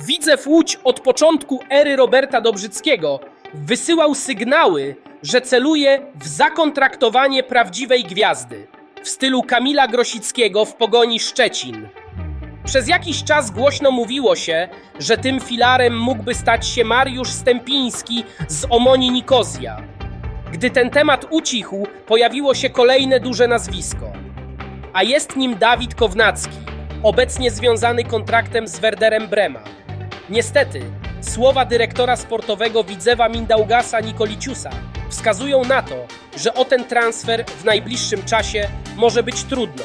Widzew Łódź od początku ery Roberta Dobrzyckiego wysyłał sygnały, że celuje w zakontraktowanie prawdziwej gwiazdy w stylu Kamila Grosickiego w Pogoni Szczecin. Przez jakiś czas głośno mówiło się, że tym filarem mógłby stać się Mariusz Stępiński z Omoni Nikozja. Gdy ten temat ucichł, pojawiło się kolejne duże nazwisko. A jest nim Dawid Kownacki, obecnie związany kontraktem z Werderem Brema. Niestety, słowa dyrektora sportowego Widzewa Mindaugasa Nikoliciusa wskazują na to, że o ten transfer w najbliższym czasie może być trudno.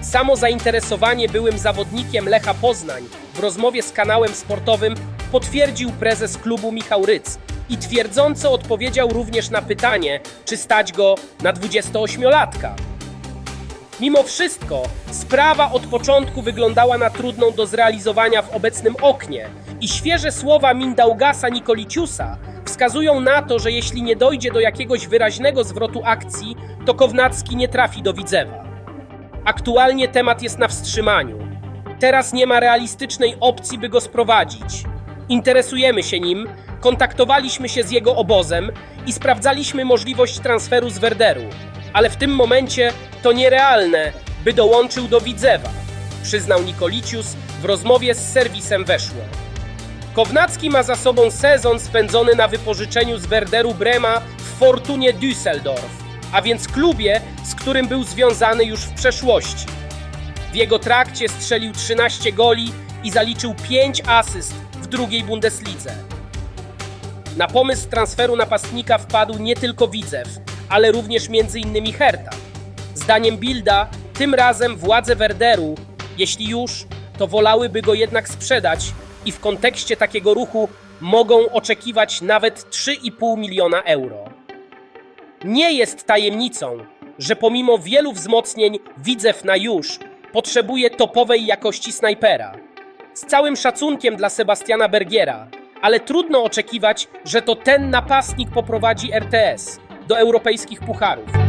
Samo zainteresowanie byłym zawodnikiem Lecha Poznań w rozmowie z kanałem sportowym potwierdził prezes klubu Michał Ryc i twierdząco odpowiedział również na pytanie, czy stać go na 28-latka. Mimo wszystko, sprawa od początku wyglądała na trudną do zrealizowania w obecnym oknie i świeże słowa Mindaugasa Nikoliciusa wskazują na to, że jeśli nie dojdzie do jakiegoś wyraźnego zwrotu akcji, to Kownacki nie trafi do Widzewa. Aktualnie temat jest na wstrzymaniu. Teraz nie ma realistycznej opcji, by go sprowadzić. Interesujemy się nim, kontaktowaliśmy się z jego obozem i sprawdzaliśmy możliwość transferu z Werderu, ale w tym momencie to nierealne, by dołączył do Widzewa, przyznał Nikolicius w rozmowie z serwisem Weszło. Kownacki ma za sobą sezon spędzony na wypożyczeniu z Werderu Brema w Fortunie Düsseldorf, a więc klubie, z którym był związany już w przeszłości. W jego trakcie strzelił 13 goli i zaliczył 5 asyst w drugiej Bundeslidze. Na pomysł transferu napastnika wpadł nie tylko Widzew, ale również m.in. Herta. Zdaniem Bilda, tym razem władze Werderu, jeśli już, to wolałyby go jednak sprzedać i w kontekście takiego ruchu mogą oczekiwać nawet 3,5 miliona euro. Nie jest tajemnicą, że pomimo wielu wzmocnień Widzew na już potrzebuje topowej jakości snajpera. Z całym szacunkiem dla Sebastiana Bergiera, ale trudno oczekiwać, że to ten napastnik poprowadzi RTS do europejskich pucharów.